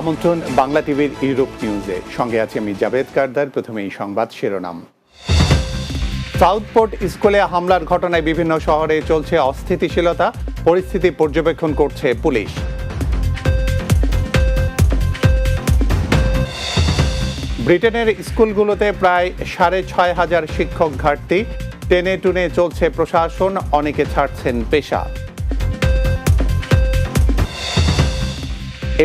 আমন্ত্রণ বাংলা টিভির ইউরোপ নিউজে। সঙ্গে আছে আমি জাভেদ কারদার, প্রথমে এই সংবাদ শিরোনাম। সাউথপোর্ট স্কুলে হামলার ঘটনায় বিভিন্ন শহরে চলছে অস্থিতিশীলতা, পরিস্থিতি পর্যবেক্ষণ করছে পুলিশ। ব্রিটেনের স্কুলগুলোতে প্রায় সাড়ে ছয় হাজার শিক্ষক ঘাটতি, টেনে টুনে চলছে প্রশাসন, অনেকে ছাড়ছেন পেশা।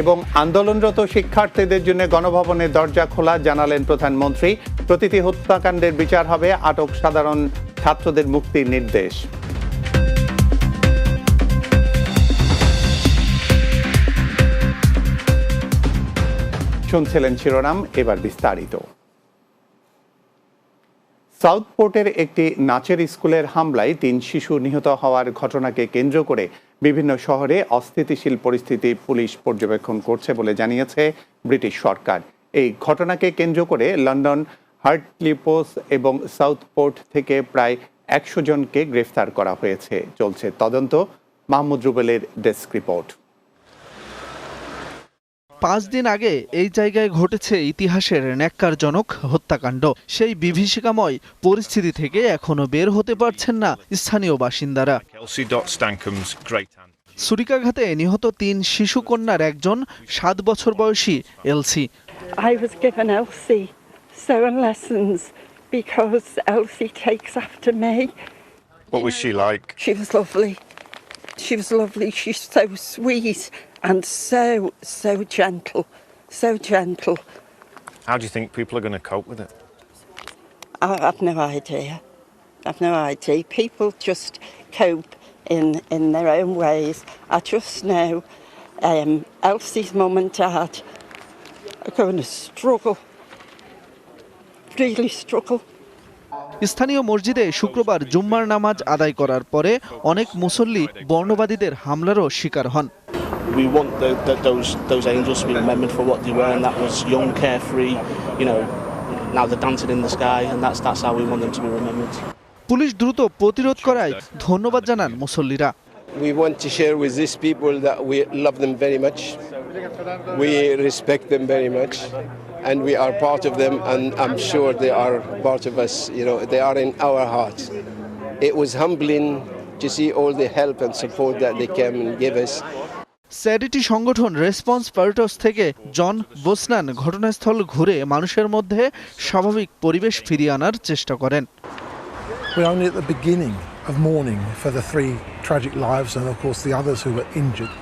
এবং আন্দোলনরত শিক্ষার্থীদের জন্য গণভবনের দরজা খোলা জানালেন প্রধানমন্ত্রী। প্রতিটি হত্যাকাণ্ডের বিচার হবে আটক সাধারণ ছাত্রদের মুক্তির নির্দেশ। শুনছিলেন শিরোনাম, এবার বিস্তারিত। সাউথপোর্টের একটি নাচের স্কুলের হামলায় তিন শিশু নিহত হওয়ার ঘটনাকে কেন্দ্র করে বিভিন্ন শহরে অস্থিতিশীল পরিস্থিতি পুলিশ পর্যবেক্ষণ করছে বলে জানিয়েছে ব্রিটিশ সরকার। এই ঘটনাকে কেন্দ্র করে লন্ডন হার্টলিপোস এবং সাউথপোর্ট থেকে প্রায় একশো জনকে গ্রেফতার করা হয়েছে। চলছে তদন্ত। মাহমুদ রুবেলের ডেস্ক রিপোর্ট। পাঁচ দিন আগে এই জায়গায় ঘটেছে ইতিহাসের ন্যাক্কারজনক হত্যাকাণ্ড সেই বিভীষিকাময় পরিস্থিতি থেকে এখনও বের হতে পারছেন না স্থানীয় বাসিন্দারা সুরিকাঘাতে নিহত তিন শিশু কন্যার একজন সাত বছর বয়সী Elsie because Elsie takes after me. What was she like? She was lovely. She's so sweet and so, so gentle. So gentle. How do you think people are going to cope with it? I, I've no idea. I've no idea. People just cope in, in their own ways. I just know um, Elsie's mum and dad are going to struggle. Really struggle. স্থানীয় মসজিদে শুক্রবার জুম্মার নামাজ আদায় করার পরে অনেক মুসল্লি বর্ণবাদীদের হামলারও শিকার হন we want the, the, those those angels to be remembered for what they were, and that was young, carefree. You know, now they're dancing in the sky, and that's that's how we want them to be remembered. Police দ্রুত প্রতিরোধ করায় ধন্যবাদ জানান মুসল্লিরা We want to share with these people that we love them very much. We respect them very much. And we are part of them, and I'm sure they are part of us. You know, they are in our hearts. It was humbling to see all the help and support that they came and gave us. Charity সংগঠন response parts থেকে John বোসনান ঘটনাস্থল ঘুরে মানুষের মধ্যে স্বাভাবিক পরিবেশ ফিরিয়ে আনার চেষ্টা করেন We're only at the beginning of mourning for the three tragic lives and, of course, the others who were injured.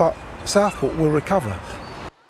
But Southport will recover.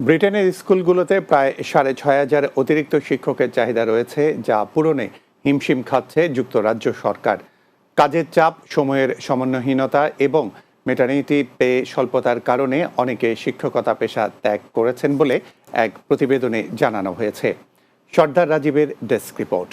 ব্রিটেনের স্কুলগুলোতে প্রায় সাড়ে ছয় হাজার অতিরিক্ত শিক্ষকের চাহিদা রয়েছে, যা পূরণে হিমশিম খাচ্ছে যুক্তরাজ্য সরকার। কাজের চাপ, সময়ের সমন্বয়হীনতা এবং মেটার্নিটি পে স্বল্পতার কারণে অনেকে শিক্ষকতা পেশা ত্যাগ করেছেন বলে এক প্রতিবেদনে জানানো হয়েছে। সর্দার রাজীবের ডেস্ক রিপোর্ট।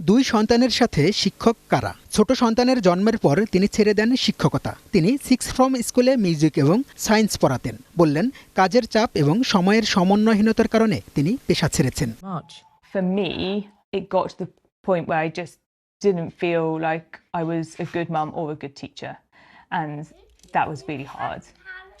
দুই সন্তানের সাথে শিক্ষক কারা ছোট সন্তানের জন্মের পর তিনি ছেড়ে দেন শিক্ষকতা তিনি সিক্স ফ্রম স্কুলে মিউজিক এবং সায়েন্স পড়াতেন বললেন কাজের চাপ এবং সময়ের সমন্বয়হীনতার কারণে তিনি পেশা ছেড়েছেন didn't feel like I was a good mum or a good teacher. And that was really hard.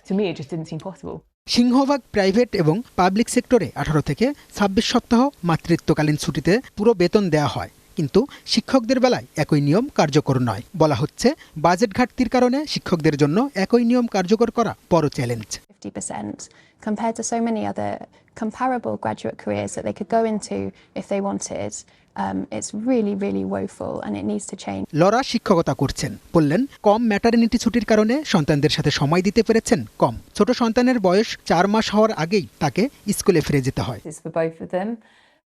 To me, it just didn't seem possible. সিংহভাগ প্রাইভেট এবং পাবলিক সেক্টরে আঠারো থেকে ছাব্বিশ সপ্তাহ মাতৃত্বকালীন ছুটিতে পুরো বেতন দেওয়া হয় কিন্তু শিক্ষকদের বেলায় একই নিয়ম কার্যকর নয় বলা হচ্ছে বাজেট ঘাটতির কারণে শিক্ষকদের জন্য একই নিয়ম কার্যকর করা বড় challenge 50% compared to so many other comparable graduate careers that they could go into if they wanted. Um, it's really, really woeful and it needs to change. Laura শিক্ষকতা করছেন বললেন কম ম্যাটারনিটি ছুটির কারণে সন্তানদের সাথে সময় দিতে পেরেছেন কম ছোট সন্তানের বয়স চার মাস হওয়ার আগেই তাকে স্কুলে ফিরে যেতে হয় This is for both of them.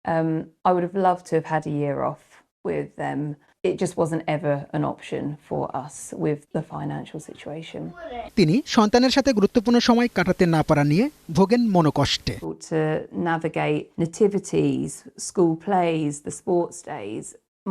Um, I would have loved to have had a year off with them. It just wasn't ever an option for us with the financial situation. তিনি সন্তানের সাথে গুরুত্বপূর্ণ সময় কাটাতে না পারা নিয়ে ভোগেন মনোকষ্টে To navigate nativities, school plays, the sports days,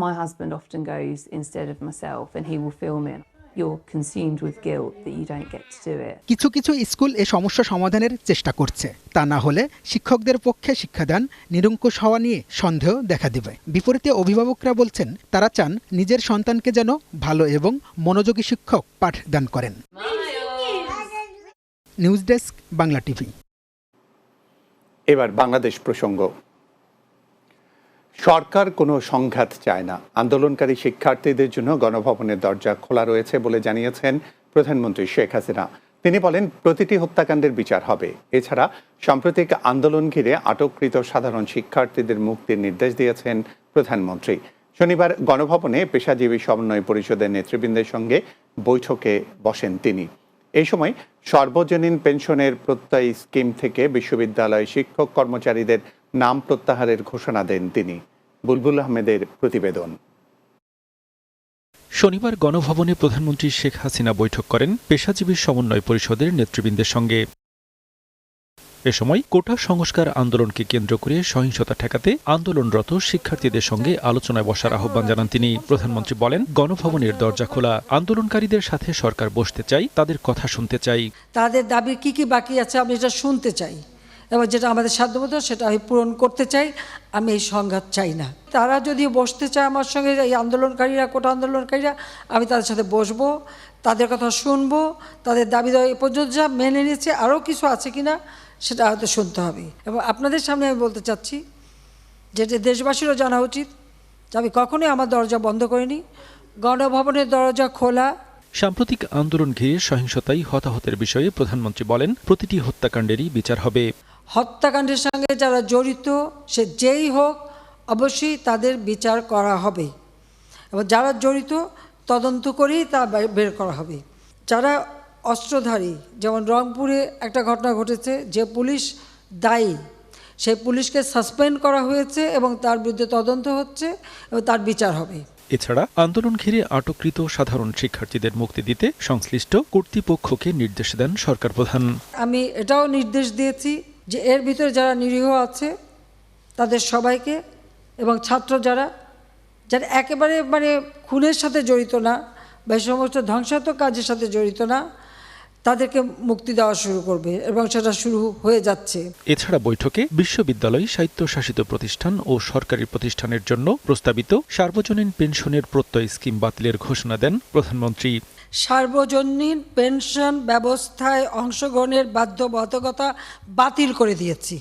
my husband often goes instead of myself and he will film it. You're consumed with guilt that you don't get to do it. কিছু কিছু school এ সমস্যা সমাধানের চেষ্টা করছে। তা না হলে শিক্ষকদের পক্ষে শিক্ষাদান নিরঙ্কুশ হওয়া নিয়ে সন্দেহ দেখা দেবে। বিপরীতে অভিভাবকরা বলছেন তারা চান নিজের সন্তানকে যেন ভালো এবং মনোযোগী শিক্ষক পাঠদান করেন। News desk Bangla TV. এবার বাংলাদেশ প্রসঙ্গ। সরকার কোনো সংঘাত চায় না। আন্দোলনকারী শিক্ষার্থীদের জন্য গণভবনের দরজা খোলা রয়েছে বলে জানিয়েছেন প্রধানমন্ত্রী শেখ হাসিনা। তিনি বলেন, প্রতিটি হত্যাকাণ্ডের বিচার হবে। এছাড়া, সাম্প্রতিক আন্দোলন ঘিরে আটককৃত সাধারণ শিক্ষার্থীদের মুক্তির নির্দেশ দিয়েছেন প্রধানমন্ত্রী। শনিবার গণভবনে পেশাজীবী সমন্বয় পরিষদের নেতৃবৃন্দের সঙ্গে বৈঠকে বসেন তিনি। এই সময় সর্বজনীন পেনশনের প্রত্যয় স্কিম থেকে বিশ্ববিদ্যালয় শিক্ষক কর্মচারীদের নাম প্রত্যাহারের ঘোষণা দেন তিনি। বুলবুল আহমেদের প্রতিবেদন। শনিবার গণভবনে প্রধানমন্ত্রী শেখ হাসিনা বৈঠক করেন পেশাজীবী সমন্বয় পরিষদের নেতৃবৃন্দের সঙ্গে। এ সময় কোটা সংস্কার আন্দোলনকে কেন্দ্র করে সহিংসতা ঠেকাতে আন্দোলনরত শিক্ষার্থীদের সঙ্গে আলোচনায় বসার আহ্বান জানান তিনি। প্রধানমন্ত্রী বলেন গণভবনের দরজা খোলা আন্দোলনকারীদের সাথে সরকার বসতে চাই তাদের কথা শুনতে চাই। তাদের দাবি কি কি বাকি আছে আমি এটা শুনতে চাই। এবং যেটা আমাদের সাধ্যমতো, সেটা আমি পূরণ করতে চাই, আমি এই সংঘাত চাই না। তারা যদি বসতে চায় আমার সঙ্গে, এই আন্দোলনকারীরা, কোটা আন্দোলনকারীরা, আমি তাদের সাথে বসবো, তাদের কথা শুনব, তাদের দাবি দাবি পর্যন্ত যা মেনে নিয়েছে, আরও কিছু আছে কিনা সেটা হয়তো শুনতে হবে। এবং আপনাদের সামনে আমি বলতে চাচ্ছি যেটা দেশবাসীরও জানা উচিত যে, আমি কখনোই আমার দরজা বন্ধ করিনি। গণভবনের দরজা খোলা। সাম্প্রতিক আন্দোলন ঘিরে সহিংসতায় হতাহতের বিষয়ে প্রধানমন্ত্রী বলেন, প্রতিটি হত্যাকাণ্ডেরই বিচার হবে। হত্যাকাণ্ডের সঙ্গে যারা জড়িত সে যেই হোক অবশ্যই তাদের বিচার করা হবে। এবং যারা জড়িত তদন্ত করেই তা বের করা হবে। যারা অস্ত্রধারী যেমন রংপুরে একটা ঘটনা ঘটেছে যে পুলিশ দায়ী সেই পুলিশকে সাসপেন্ড করা হয়েছে এবং তার বিরুদ্ধে তদন্ত হচ্ছে এবং তার বিচার হবে। এছাড়া আন্দোলন ঘিরে আটককৃত সাধারণ শিক্ষার্থীদের মুক্তি দিতে সংশ্লিষ্ট কর্তৃপক্ষকে নির্দেশ দেন সরকার প্রধান। আমি এটাও নির্দেশ দিয়েছি যে এর ভিতরে যারা নিরীহ আছে, তাদের সবাইকে এবং ছাত্র যারা যারা একেবারে মানে খুনের সাথে জড়িত না বা সমস্ত ধ্বংসাত্মক কাজের সাথে জড়িত না, তাদেরকে মুক্তি দেওয়া শুরু করবে এবং সেটা শুরু হয়ে যাচ্ছে। এছাড়া বৈঠকে বিশ্ববিদ্যালয় স্বায়ত্তশাসিত প্রতিষ্ঠান ও সরকারি প্রতিষ্ঠানের জন্য প্রস্তাবিত সার্বজনীন পেনশনের প্রত্যয় স্কিম বাতিলের ঘোষণা দেন প্রধানমন্ত্রী। সার্বজনীন পেনশন ব্যবস্থায় অংশগ্রহণের বাধ্যবাধকতা বাতিল করে দিয়েছি।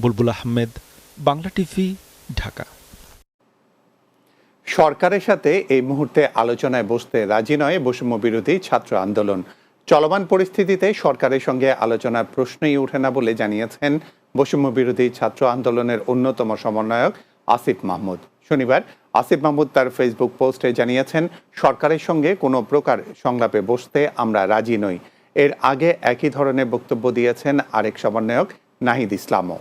বুলবুল আহমেদ বাংলা টিভি ঢাকা। সরকারের সাথে এই মুহূর্তে আলোচনায় বসতে রাজি নয় বৈষম্য বিরোধী ছাত্র আন্দোলন। চলমান পরিস্থিতিতে সরকারের সঙ্গে আলোচনার প্রশ্নই ওঠে না বলে জানিয়েছেন বৈষম্য বিরোধী ছাত্র আন্দোলনের অন্যতম সমন্বয়ক আসিফ মাহমুদ। শনিবার আসিফ মাহমুদ তার ফেসবুক পোস্টে জানিয়েছেন, সরকারের সঙ্গে কোনো প্রকার সংলাপে বসতে আমরা রাজি নই। এর আগে একই ধরনের বক্তব্য দিয়েছেন আরেক সমন্বয়ক নাহিদ ইসলামও।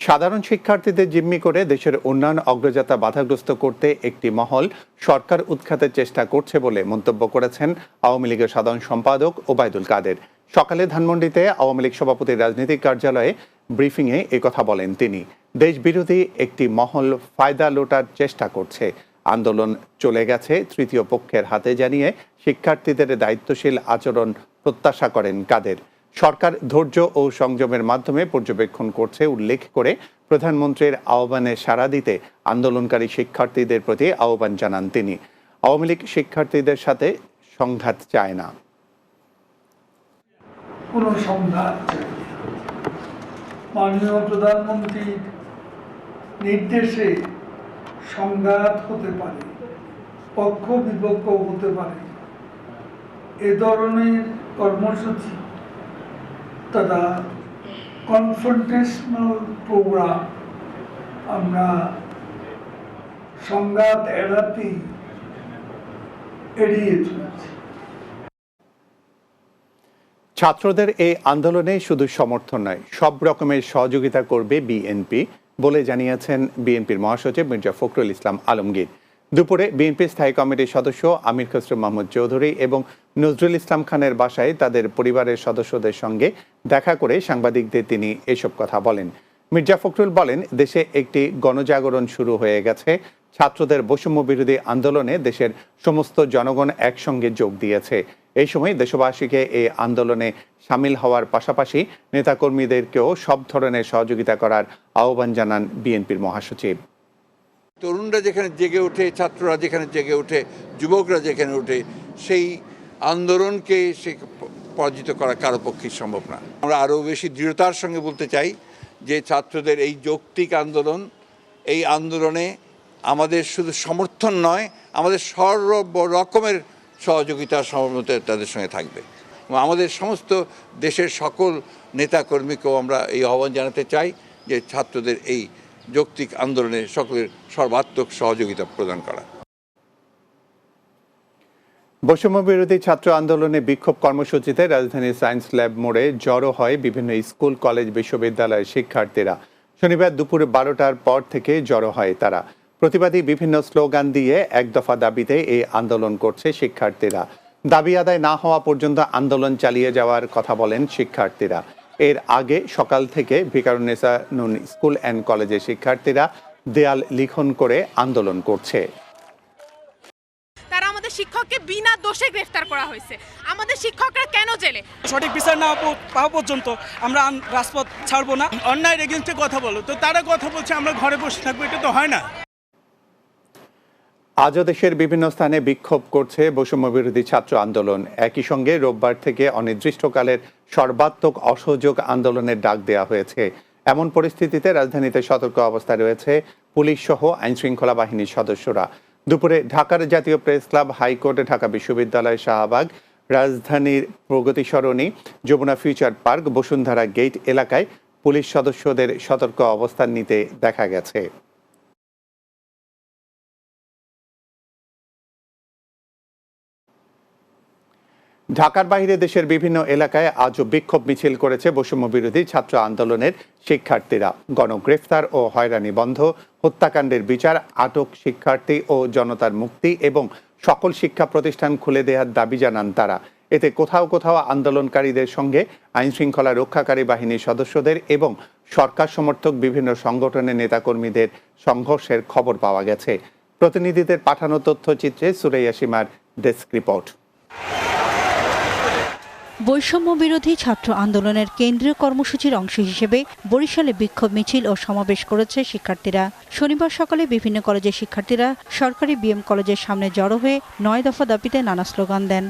সাধারণ শিক্ষার্থীদের জিম্মি করে দেশের উন্নয়ন অগ্রযাত্রা বাধাগ্রস্ত করতে একটি মহল সরকার উৎখাতের চেষ্টা করছে বলে মন্তব্য করেছেন আওয়ামী লীগের সাধারণ সম্পাদক ওবায়দুল কাদের। সকালে ধানমন্ডিতে আওয়ামী লীগ সভাপতির রাজনৈতিক কার্যালয়ে ব্রিফিংয়ে কথা বলেন তিনি। দেশবিরোধী একটি মহল ফায়দা লোটার চেষ্টা করছে। আন্দোলন চলে গেছে, তৃতীয় পক্ষের হাতে জানিয়ে শিক্ষার্থীদের দায়িত্বশীল আচরণ প্রত্যাশা করেন কাদের। সরকার ধৈর্য ও সংযমের মাধ্যমে পর্যবেক্ষণ করছে উল্লেখ করে প্রধানমন্ত্রীর আহ্বানে সাড়া দিতে আন্দোলনকারী শিক্ষার্থীদের প্রতি আহ্বান জানান তিনি। আওয়ামী লীগ শিক্ষার্থীদের সাথে সংঘাত চায় না। কোনো সংঘাত চাই না। মাননীয় প্রধানমন্ত্রীর নির্দেশে সংঘাত হতে পারে, পক্ষ বিপক্ষ হতে পারে এ ধরনের কর্মসূচি তথা কনফ্রন্টেশনাল প্রোগ্রাম আমরা সংঘাত এড়াতেই এড়িয়ে চলেছি ছাত্রদের এই আন্দোলনে শুধু সমর্থন নয়, সব রকমের সহযোগিতা করবে বিএনপি বলে জানিয়েছেন বিএনপির মহাসচিব মির্জা ফখরুল ইসলাম আলমগীর। দুপুরে বিএনপি স্থায়ী কমিটির সদস্য আমির খসরু মাহমুদ চৌধুরী এবং নজরুল ইসলাম খানের বাসায় তাদের পরিবারের সদস্যদের সঙ্গে দেখা করে সাংবাদিকদের তিনি এসব কথা বলেন। মির্জা ফখরুল বলেন, দেশে একটি গণজাগরণ শুরু হয়ে গেছে ছাত্রদের বৈষম্য বিরোধী আন্দোলনে দেশের সমস্ত জনগণ একসঙ্গে যোগ দিয়েছে। এই সময় দেশবাসীকে এই আন্দোলনে সামিল হওয়ার পাশাপাশি নেতাকর্মীদেরকেও সব ধরনের সহযোগিতা করার আহ্বান জানান বিএনপির মহাসচিব। তরুণরা যেখানে জেগে ওঠে, ছাত্ররা যেখানে জেগে ওঠে, যুবকরা যেখানে ওঠে, সেই আন্দোলনকে সে পরাজিত করা কারও পক্ষে সম্ভব না। আমরা আরও বেশি দৃঢ়তার সঙ্গে বলতে চাই যে ছাত্রদের এই যৌক্তিক আন্দোলন, এই আন্দোলনে আমাদের শুধু সমর্থন নয়, আমাদের সর্ব রকমের সহযোগিতা সমর্থন তাদের সঙ্গে থাকবে। আমাদের সমস্ত দেশের সকল নেতাকর্মীকেও আমরা এই আহ্বান জানাতে চাই যে ছাত্রদের এই যৌক্তিক আন্দোলনে সকলের সর্বাত্মক সহযোগিতা প্রদান করা। বৈষম্য বিরোধী ছাত্র আন্দোলনে বিক্ষোভ কর্মসূচিতে রাজধানীর সায়েন্স ল্যাব মোড়ে জড়ো হয় বিভিন্ন স্কুল, কলেজ, বিশ্ববিদ্যালয়ের শিক্ষার্থীরা। শনিবার দুপুরে বারোটার পর থেকে জড়ো হয় তারা। প্রতিবাদী বিভিন্ন স্লোগান দিয়ে এক দফা দাবিতে এই আন্দোলন করছে শিক্ষার্থীরা। দাবি আদায় না হওয়া পর্যন্ত আন্দোলন চালিয়ে যাওয়ার কথা বলেন শিক্ষার্থীরা। এর আগে সকাল থেকে ভিকারুন্নেসা নুন স্কুল অ্যান্ড কলেজের শিক্ষার্থীরা দেয়াল লিখন করে আন্দোলন করছে। তারা আমাদের শিক্ষককে বিনা দোষে গ্রেফতার করা হয়েছে। আমাদের শিক্ষকরা কেন জেলে? সঠিক বিচার না পাওয়া- পাওয়া পর্যন্ত আমরা রাজপথ ছাড়বো না। অন্যায়ের এগেনস্টে কথা বলো। তো তারা কথা বলছে আমরা ঘরে বসে থাকব এটা তো হয় না। আজও দেশের বিভিন্ন স্থানে বিক্ষোভ করছে বৈষম্য বিরোধী ছাত্র আন্দোলন। একই সঙ্গে রোববার থেকে অনির্দিষ্টকালের সর্বাত্মক অসহযোগ আন্দোলনের ডাক দেওয়া হয়েছে। এমন পরিস্থিতিতে রাজধানীতে সতর্ক অবস্থায় রয়েছে পুলিশ সহ আইনশৃঙ্খলা বাহিনীর সদস্যরা। দুপুরে ঢাকার জাতীয় প্রেস ক্লাব হাইকোর্ট, ঢাকা বিশ্ববিদ্যালয় শাহবাগ, রাজধানীর Progoti Sarani Jamuna future park, Bashundhara gate এলাকায় পুলিশ সদস্যদের সতর্ক অবস্থান নিতে দেখা গেছে। ঢাকার বাইরে দেশের বিভিন্ন এলাকায় আজও বিক্ষোভ মিছিল করেছে বৈষম্য বিরোধী ছাত্র আন্দোলনের শিক্ষার্থীরা। গণগ্রেফতার ও হয়রানি বন্ধ, হত্যাকাণ্ডের বিচার, আটক শিক্ষার্থী ও জনতার মুক্তি এবং সকল শিক্ষা প্রতিষ্ঠান খুলে দেওয়ার দাবি জানান তারা। এতে কোথাও কোথাও আন্দোলনকারীদের সঙ্গে আইনশৃঙ্খলা রক্ষাকারী বাহিনীর সদস্যদের এবং সরকার সমর্থক বিভিন্ন সংগঠনের নেতাকর্মীদের সংঘর্ষের খবর পাওয়া গেছে। প্রতিনিধিদের পাঠানো তথ্যচিত্রে সুরাইয়া সীমার ডেস্ক রিপোর্ট। বৈষম্য বিরোধী ছাত্র আন্দোলনের কেন্দ্রীয় কর্মসূচির অংশ হিসেবে বরিশালে বিক্ষোভ মিছিল ও সমাবেশ করেছে শিক্ষার্থীরা। শনিবার সকালে বিভিন্ন কলেজের শিক্ষার্থীরা সরকারি বিএম কলেজের সামনে জড়ো হয়ে নয় দফা দাবিতে নানা স্লোগান দেন।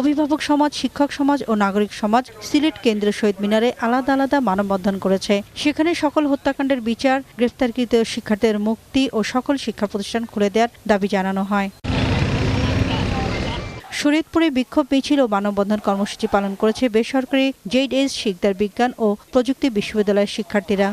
অভিভাবক সমাজ, শিক্ষক সমাজ ও নাগরিক সমাজ সিলেট কেন্দ্রীয় শহীদ মিনারে আলাদা আলাদা মানববন্ধন করেছে। সেখানে সকল হত্যাকাণ্ডের বিচার, গ্রেফতারকৃত শিক্ষার্থীদের মুক্তি ও সকল শিক্ষা প্রতিষ্ঠান খুলে দেওয়ার দাবি জানানো হয়। শরীয়তপুরে বিক্ষোভ মিছিল ও মানববন্ধন কর্মসূচি পালন করেছে বেসরকারি জেড এস শিকদার বিজ্ঞান ও প্রযুক্তি বিশ্ববিদ্যালয়ের শিক্ষার্থীরা।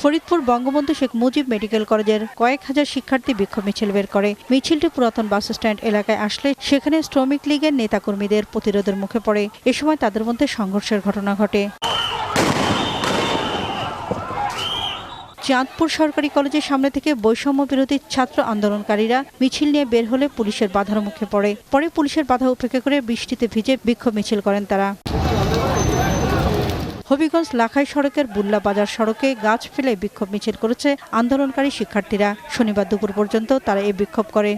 ফরিদপুর বঙ্গবন্ধু শেখ মুজিব মেডিকেল কলেজের কয়েক হাজার শিক্ষার্থী বিক্ষোভ মিছিল বের করে। মিছিলটি পুরাতন বাস স্ট্যান্ড এলাকায় আসলে সেখানে শ্রমিক লীগের নেতাকর্মীদের প্রতিরোধের মুখে পড়ে। এ সময় তাদের মধ্যে সংঘর্ষের ঘটনা ঘটে। চাঁদপুর সরকারি কলেজের সামনে থেকে বৈষম্য বিরোধী ছাত্র আন্দোলনকারীরা মিছিল নিয়ে বের হলে পুলিশের বাধার মুখে পড়ে। পরে পুলিশের বাধা উপেক্ষা করে বৃষ্টিতে ভিজে বিক্ষোভ মিছিল করেন তারা। হবিগঞ্জ লাখাই সড়কের বুল্লা বাজার সড়কে গাছ ফেলে বিক্ষোভ মিছিল করেছে আন্দোলনকারী শিক্ষার্থীরা। শনিবার দুপুর পর্যন্ত তারা এই বিক্ষোভ করে।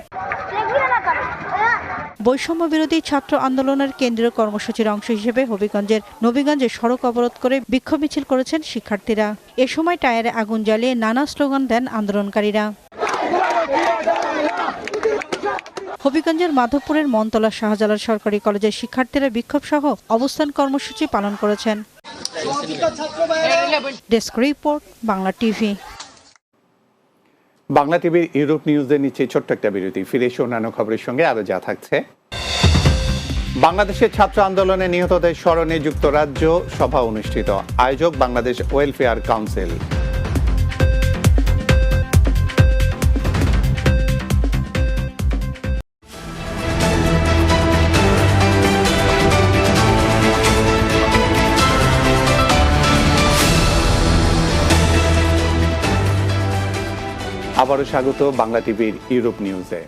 বৈষম্য বিরোধী ছাত্র আন্দোলনের কেন্দ্রীয় কর্মসূচির অংশ হিসেবে হবিগঞ্জের নবীগঞ্জে সড়ক অবরোধ করে বিক্ষোভ মিছিল করেছেন শিক্ষার্থীরা। এ সময় টায়ারে আগুন জ্বালিয়ে নানা স্লোগান দেন আন্দোলনকারীরা। হবিগঞ্জের মাধবপুরের মনতলা শাহজালাল সরকারি কলেজের শিক্ষার্থীরা বিক্ষোভ সহ অবস্থান কর্মসূচি পালন করেছেন। Desk report Bangla TV. Bangla টিভির ইউরোপ নিউজের নিচে ছোট্ট একটা বিরতি। ফিরে এসে অন্যান্য খবরের সঙ্গে আরও যা থাকছে। বাংলাদেশের ছাত্র আন্দোলনে নিহতদের স্মরণে যুক্তরাজ্য সভা অনুষ্ঠিত। আয়োজক বাংলাদেশ ওয়েলফেয়ার কাউন্সিল। আবারও স্বাগত বাংলা টিভির ইউরোপ নিউজে।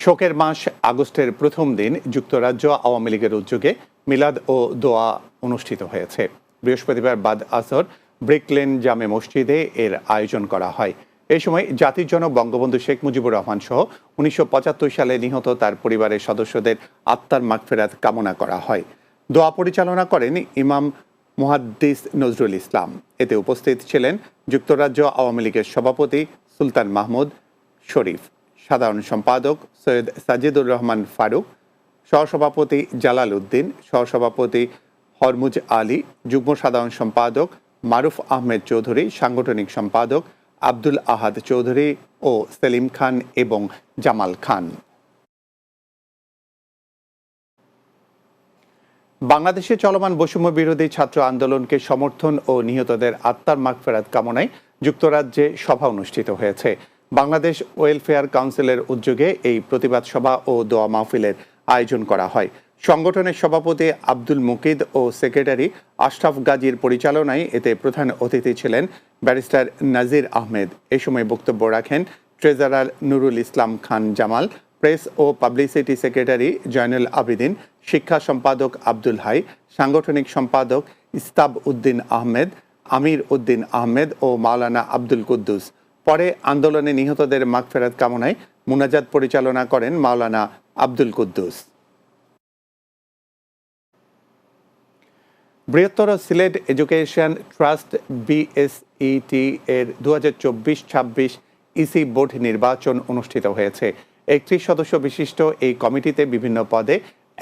শোকের মাস আগস্টের প্রথম দিন যুক্তরাজ্য আওয়ামী লীগের উদ্যোগে মিলাদ ও দোয়া অনুষ্ঠিত হয়েছে। বৃহস্পতিবার বাদ আসর ব্রিকলেন জামে মসজিদে এর আয়োজন করা হয়। এই সময় জাতির জনক বঙ্গবন্ধু শেখ মুজিবুর রহমান সহ উনিশশো পঁচাত্তর সালে নিহত তার পরিবারের সদস্যদের আত্মার মাগফেরাত কামনা করা হয়। দোয়া পরিচালনা করেন ইমাম মুহাদ্দিস নজরুল ইসলাম। এতে উপস্থিত ছিলেন যুক্তরাজ্য আওয়ামী লীগের সভাপতি সুলতান মাহমুদ শরীফ, সাধারণ সম্পাদক সৈয়দ সাজিদুর রহমান ফারুক, সহসভাপতি জালাল উদ্দিন, সহসভাপতি হরমুজ আলী, যুগ্ম সাধারণ সম্পাদক মারুফ আহমেদ চৌধুরী, সাংগঠনিক সম্পাদক আব্দুল আহাদ চৌধুরী ও সেলিম খান এবং জামাল খান। বাংলাদেশে চলমান বৈষম্য বিরোধী ছাত্র আন্দোলনকে সমর্থন ও নিহতদের আত্মার মাগফেরাত কামনায় যুক্তরাজ্যে সভা অনুষ্ঠিত হয়েছে। বাংলাদেশ ওয়েলফেয়ার কাউন্সিলের উদ্যোগে এই প্রতিবাদ সভা ও দোয়া মাহফিলের আয়োজন করা হয়। সংগঠনের সভাপতি আব্দুল মুকিদ ও সেক্রেটারি আশরাফ গাজীর পরিচালনায় এতে প্রধান অতিথি ছিলেন ব্যারিস্টার নাজির আহমেদ। এ সময় বক্তব্য রাখেন ট্রেজারার নুরুল ইসলাম খান জামাল, প্রেস ও পাবলিসিটি সেক্রেটারি জয়নুল আবিদিন শিক্ষা সম্পাদক আব্দুল হাই, সাংগঠনিক সম্পাদক ইস্তাব উদ্দিন আহমেদ, আমির উদ্দিন আহমেদ ও মাওলানা আব্দুল কুদ্দুস। পরে আন্দোলনে নিহতদের মাগফেরাত কামনায় মুনাজাত পরিচালনা করেন মাওলানা আব্দুল কুদ্দুস। বৃহত্তর সিলেট এডুকেশন ট্রাস্ট বিএসইটি এর দু হাজার ইসি বোর্ড নির্বাচন অনুষ্ঠিত হয়েছে। একত্রিশ সদস্য বিশিষ্ট এই কমিটিতে বিভিন্ন পদে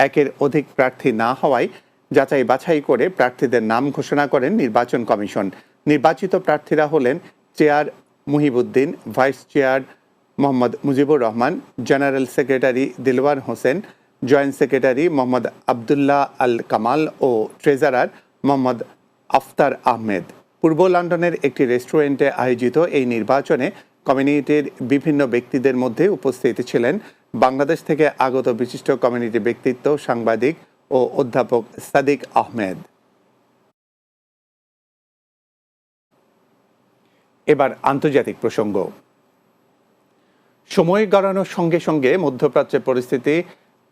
একের অধিক প্রার্থী না হওয়ায় যাচাই বাছাই করে প্রার্থীদের নাম ঘোষণা করেন নির্বাচন কমিশন। নির্বাচিত প্রার্থীরা হলেন chair Muhibuddin, vice chair Mohammad Mujibur Rahman, general secretary Dilwar Hossain, joint secretary Mohammad Abdullah Al Kamal ও ট্রেজারার মোহাম্মদ আফতার আহমেদ। পূর্ব লন্ডনের একটি রেস্টুরেন্টে আয়োজিত এই নির্বাচনে কমিউনিটির বিভিন্ন ব্যক্তিদের মধ্যে উপস্থিত ছিলেন বাংলাদেশ থেকে আগত বিশিষ্ট কমিউনিটি ব্যক্তিত্ব, সাংবাদিক ও অধ্যাপক সাদিক আহমেদ। এবার আন্তর্জাতিক প্রসঙ্গ। সময় গড়ানোর সঙ্গে সঙ্গে মধ্যপ্রাচ্যের পরিস্থিতি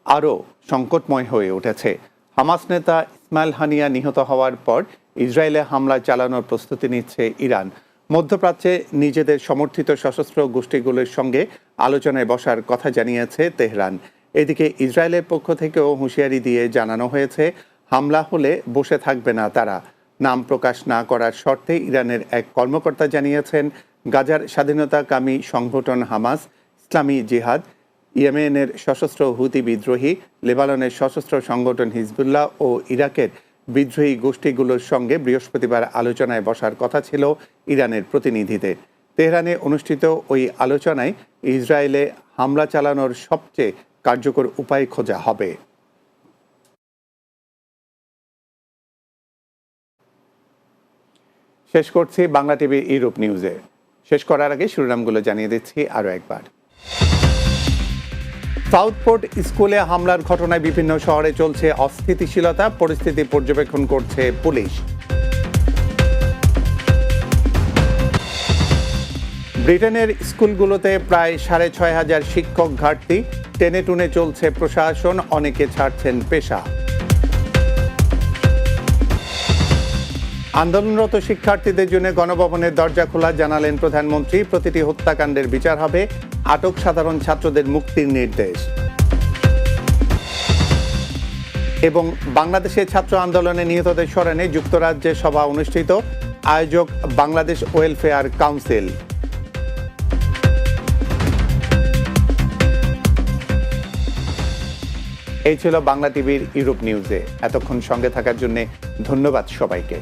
আরও সংকটময় হয়ে উঠেছে। হামাস নেতা ইসমাইল হানিয়া নিহত হওয়ার পর ইসরায়েলে হামলা চালানোর প্রস্তুতি নিচ্ছে ইরান। মধ্যপ্রাচ্যে নিজেদের সমর্থিত সশস্ত্র গোষ্ঠীগুলোর সঙ্গে আলোচনায় বসার কথা জানিয়েছে তেহরান। এদিকে ইসরায়েলের পক্ষ থেকেও হুঁশিয়ারি দিয়ে জানানো হয়েছে, হামলা হলে বসে থাকবে না তারা। নাম প্রকাশ না করার শর্তে ইরানের এক কর্মকর্তা জানিয়েছেন, গাজার স্বাধীনতাকামী সংগঠন হামাস, ইসলামী জিহাদ, ইয়েমেনের সশস্ত্র হুতি বিদ্রোহী, লেবাননের সশস্ত্র সংগঠন হিজবুল্লাহ ও ইরাকের বিদ্রোহী গোষ্ঠীগুলোর সঙ্গে বৃহস্পতিবার আলোচনায় বসার কথা ছিল ইরানের প্রতিনিধিদের। তেহরানে অনুষ্ঠিত ওই আলোচনায় ইসরায়েলে হামলা চালানোর সবচেয়ে কার্যকর উপায় খোঁজা হবে। শেষ করছি বাংলা টিভি ইউরোপ নিউজে। শেষ করার আগে শিরোনামগুলো জানিয়ে দিচ্ছি আরও একবার। সাউথপোর্ট স্কুলে হামলার ঘটনায় বিভিন্ন শহরে চলছে অস্থিতিশীলতা, পরিস্থিতি পর্যবেক্ষণ করছে পুলিশ। ব্রিটেনের স্কুলগুলোতে প্রায় সাড়ে ছয় হাজার শিক্ষক ঘাটতি, টেনে টুনে চলছে প্রশাসন, অনেকে ছাড়ছেন পেশা। আন্দোলনরত শিক্ষার্থীদের জন্য গণভবনের দরজা খোলা জানালেন প্রধানমন্ত্রী। প্রতিটি হত্যাকাণ্ডের বিচার হবে আটক সাধারণ ছাত্রদের মুক্তির নির্দেশ। এবং বাংলাদেশে ছাত্র আন্দোলনে নিহতদের স্মরণে যুক্তরাজ্যে সভা অনুষ্ঠিত আয়োজক বাংলাদেশ ওয়েলফেয়ার কাউন্সিল। এই ছিল বাংলা টিভির ইউরোপ নিউজে। এতক্ষণ সঙ্গে থাকার জন্য ধন্যবাদ সবাইকে।